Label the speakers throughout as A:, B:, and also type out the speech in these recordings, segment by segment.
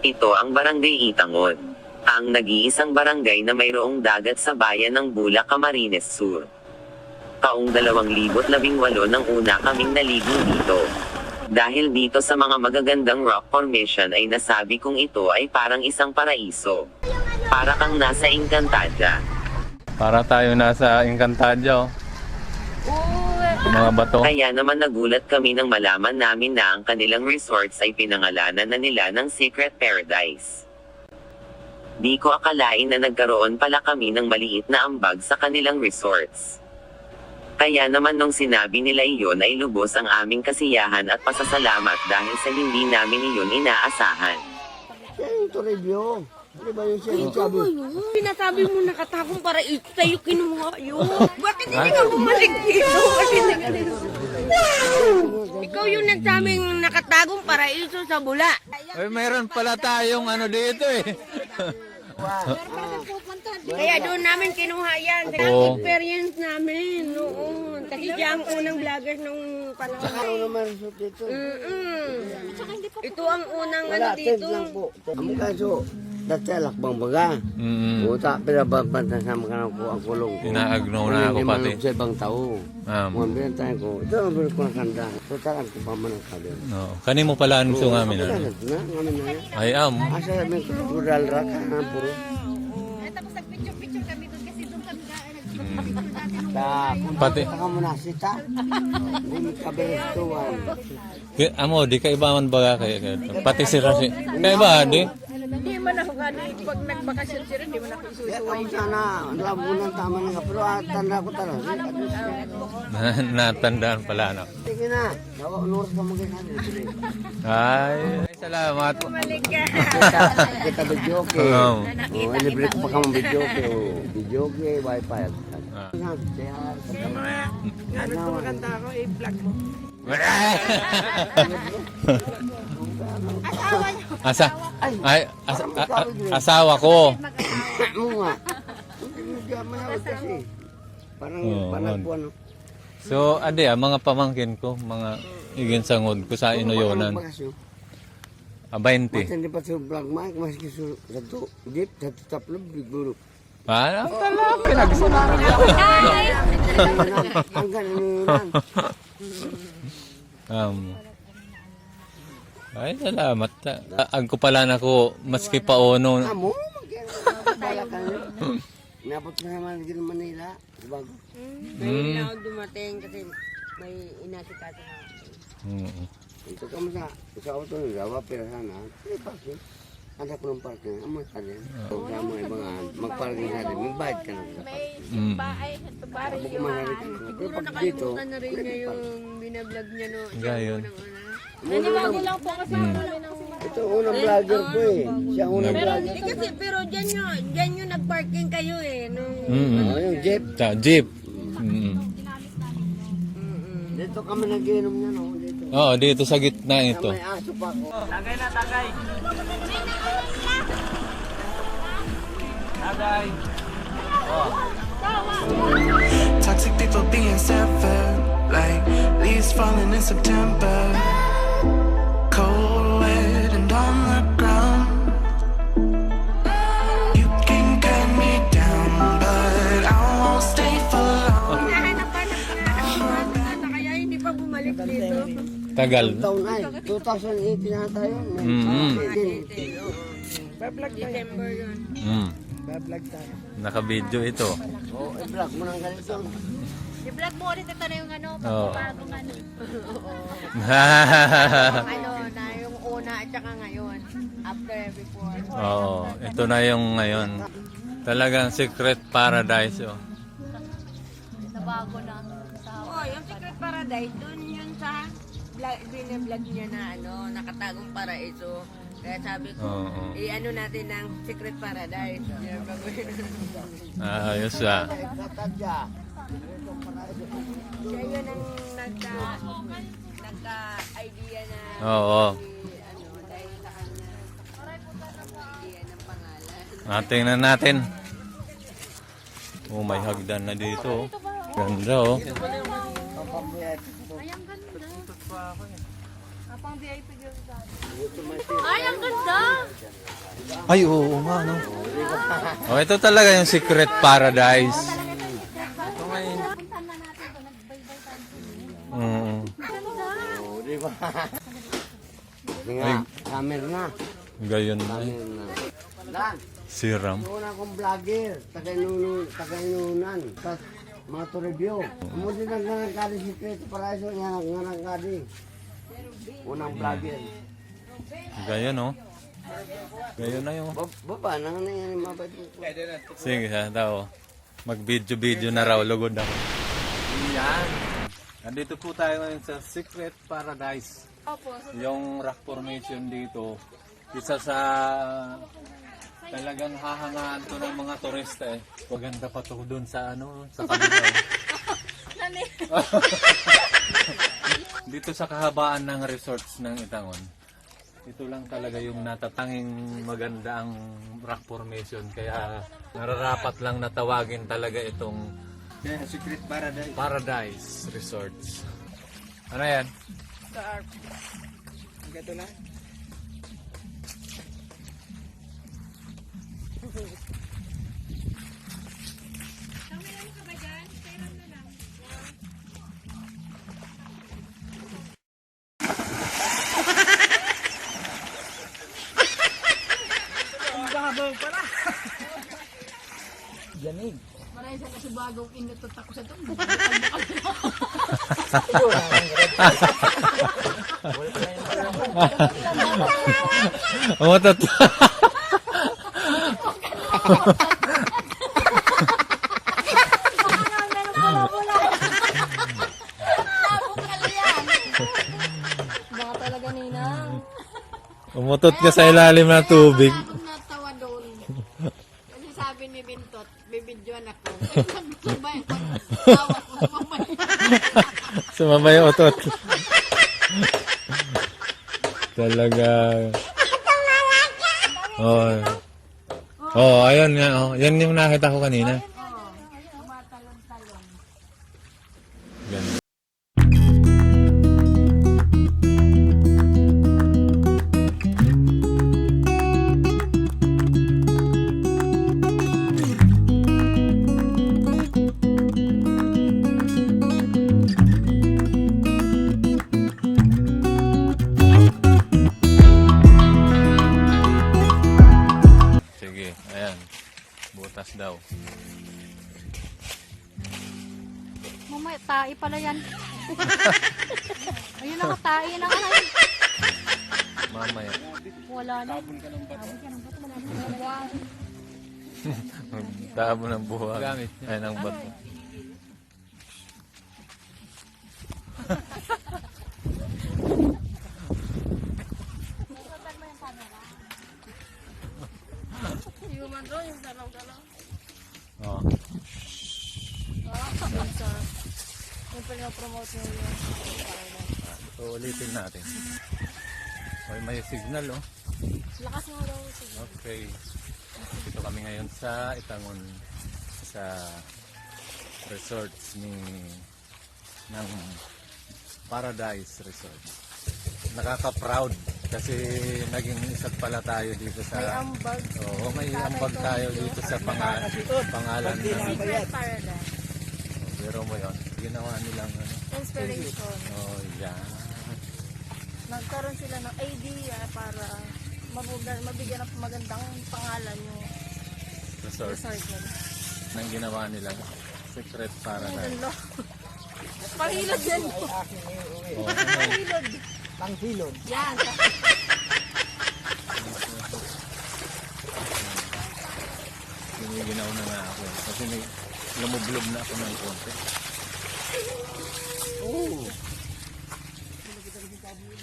A: Ito ang Barangay Itangon. Ang nag-iisang barangay na mayroong dagat sa bayan ng Bula, Camarines Sur. Taong 2018 nang una kaming naligo dito. Dahil dito sa mga magagandang rock formation ay nasabi kong ito ay parang isang paraiso. Para kang nasa Encantadia.
B: Para tayo nasa Encantadia, oh. Mga bato.
A: Kaya naman nagulat kami nang malaman namin na ang kanilang resorts ay pinangalanan na nila ng Secret Paradise. Di ko akalain na nagkaroon pala kami ng maliit na ambag sa kanilang resorts. Kaya naman nung sinabi nila iyon ay lubos ang aming kasiyahan at pasasalamat dahil sa hindi namin iyon inaasahan.
C: Siya yung to review. Di ba yung siya yung sabi?
D: Sinasabi mo nakatagong para ito sa'yo kinuha yun. Bakit hindi ka bumalik dito? Ikaw yung nagsabing nakatagong paraiso sa bula.
B: Ay, mayroon pala tayong ano dito eh.
D: Kaya doon namin kinuha yan.
B: Oo.
D: experience namin. Oo. Kasi siya ang unang vlogger nung panahon.
C: Ano naman dito?
D: Mm-mm. Ito ang unang ano
C: Wala, tent
D: dito.
C: lang po. Ang kaso, dati lakbang baga.
B: Mm.
C: Uta, pinababanta sa mga ko ang kulong ko.
B: Inaagnaw na ako pati.
C: sa ibang tao.
B: Um,
C: Mga tayo ko, ito ang bilis ko na kanda. Tutakan ko pa man ang kalim.
B: no. Kani mo pala ang sunga amin. Ano?
C: na, ngamin na yan.
B: Ay, am.
C: Asa may kudal rak, ha, puro.
B: Pati,
C: Saka mo na sita. Hindi mo kaberestuan.
B: ki- amo, di ka iba man baga kay kay- Pati si Rasi. Kaya ba, di?
D: Hindi man ako gani. Pag nagbakasyon sila, hindi man ako
C: Kaya kung sana, labo ng tama nga. Pero ah, tanda ko talaga.
B: Natandaan pala, no?
C: Sige na. Dawa, unor ka mo ganyan.
B: Ay, salamat.
D: Balik ka.
C: Kita, kita video ke.
B: Oo.
C: Oh, libre ko pa ka video ke. oh. Video ke, wifi.
B: Ah.
C: Ano
D: Maganda ako, i-vlog mo.
B: Asa? Ay, asa, a- a- asawa ko.
C: Oo nga. Kasi. Parang
B: Oo,
C: panagpuan.
B: So, ade ah, mga pamangkin ko, mga igin sangod ko sa Inoyonan. Ah, 20.
C: Hindi pa sa vlog mic, maski sa satu jeep, satu taplog, biguro.
B: Ah, tala, pinagsunan.
C: Hanggang ano yun.
B: Um, ay, salamat. Ah, Ang kupalan ako, maski pa ono.
C: Amo, ka na. Napot ka naman din Manila. Bago.
D: Ngayon na ako dumating kasi may inasikaso na ako.
B: Mm.
C: Ito ka mo sa, sa auto ng gawa, pero sana, may Anak ko ng parking, amoy ka din. Kung sa mga ibang mag-parking ka din, magbayad ka na sa parking.
B: Mm.
C: Ko mangyari ka. Pero
D: Siguro
C: pag dito,
D: nakalimutan na rin niya yung binablog niya no.
B: Gayon.
D: Nanibago lang po kasi
C: ito ang unang vlogger ko eh. Siya ang unang vlogger.
D: Eh kasi pero diyan nyo, diyan nyo nag-parking kayo eh. Nung,
B: Mm.
C: Oh, yung jeep.
B: Sa jeep. Mm.
C: Dito kami nagiinom niya, no?
B: Oo, dito sa gitna ito.
C: May aso pa ako.
E: Toxic people being severed, like leaves falling in September.
B: Tagal.
C: Taon ay, 2018 na tayo.
B: Mm-hmm.
D: December yun.
B: Mm. Naka-video ito.
C: Oh, i-vlog mo ng ganito.
F: I-vlog mo ulit ito na yung ano,
B: Oo.
F: bagong ano, ano, na yung una at saka ngayon. After, before.
B: Oo, ito na yung ngayon. Talagang secret paradise. Oh.
F: Ito bago na sa
D: Oh, yung Secret Paradise, dun yun sa vlog, binablog niya na ano, nakatagong paraiso. Kaya sabi ko,
B: Oo.
D: i-ano natin ng Secret Paradise. Yan, gagawin.
B: Ayos ah.
D: Siya yun ang siya nagka-idea na
B: Oo.
D: si, ano, dahil sa kanya, idea ng pangalan.
B: Ah, tingnan natin. Oh, may hagdan na dito. oh. Ganda oh.
F: Ay, ang ganda!
B: Ay, oo nga, no? Oh, ito talaga yung secret paradise. Ito nga yun. Mm.
C: Oo, di ba? Hindi nga, camera na.
B: Gayon na.
C: Camera na. Dan,
B: Siram.
C: una akong vlogger, taga-inunan, taga-inunan, tas mga to review. Amo din ang nanangkali si Creto Paraiso, nga nanangkali. Unang vlogger.
B: Gayon, oh. Gayon na yung...
C: Ba- Baba, nang nangyayari mabait mo.
B: Sige, ha, daw. Mag-video-video na raw, lugod ako. Yan. Nandito po tayo ngayon sa Secret Paradise.
F: Opo.
B: Yung rock formation dito, isa sa talagang hahangaan to ng mga turista eh. Maganda pa to dun sa ano, sa kabila. dito sa kahabaan ng resorts ng Itangon. Ito lang talaga yung natatanging maganda ang rock formation kaya nararapat lang natawagin talaga itong
C: Secret Paradise.
B: Paradise Resorts. Ano yan?
C: Ito na.
F: bagong inutot ako sa ito.
B: Umutot. Umutot ka sa ilalim ng tubig.
F: Akong natawa doon. Kasi sabi ni Bintot, bibidyoan ako. Sabay, tawa ko sa mamaya.
B: Sumama yung utot. Talaga. Oh. Oh, ayun nga. Oh. Yan yung nakita ko kanina.
F: Mamaya, tae pala yan. Ayun na, tae na nga.
B: Mamaya.
F: Wala na.
B: Damo ng buhag. Ay, ng bato. Oh.
F: Yung pinapromote nyo yun.
B: So, ulitin natin. May, may signal, oh.
F: Lakas mo daw. sige.
B: Okay. Dito kami ngayon sa Itangon sa resorts ni ng Paradise Resort. Nakaka-proud kasi naging isa pala tayo dito sa
F: May ambag.
B: Oo, may ambag tayo dito sa pangalan pangalan ng
F: Secret Paradise.
B: Pero mo 'yon. Ginawa nilang ano.
F: Inspiration.
B: Oh, yan.
F: Nagkaroon sila ng idea para mabigyan ng magandang pangalan yung
B: Resort
F: resort nila.
B: nang ginawa nila. Secret Paradise.
F: Pahilod yan.
B: Oh,
F: Pahilod.
C: Pangsilod.
F: Yan.
B: Giniginaw na nga ako. eh. Kasi may lumublob na ako ng konti.
C: Oo.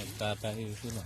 B: Nagtatahi sila.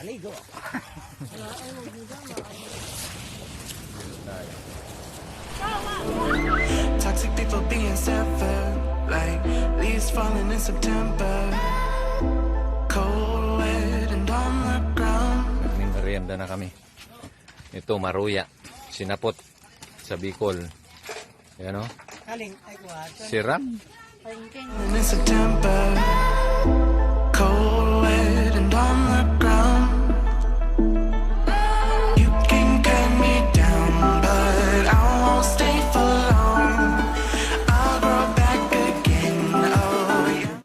C: Aligo.
E: Toxic people being severed, like leaves falling in September. Cold, wet, and on the ground.
B: Naging merienda na kami. Ito, maruya. Sinapot sa Bicol. Yan o. Sirap.
E: In September, cold, and I'm the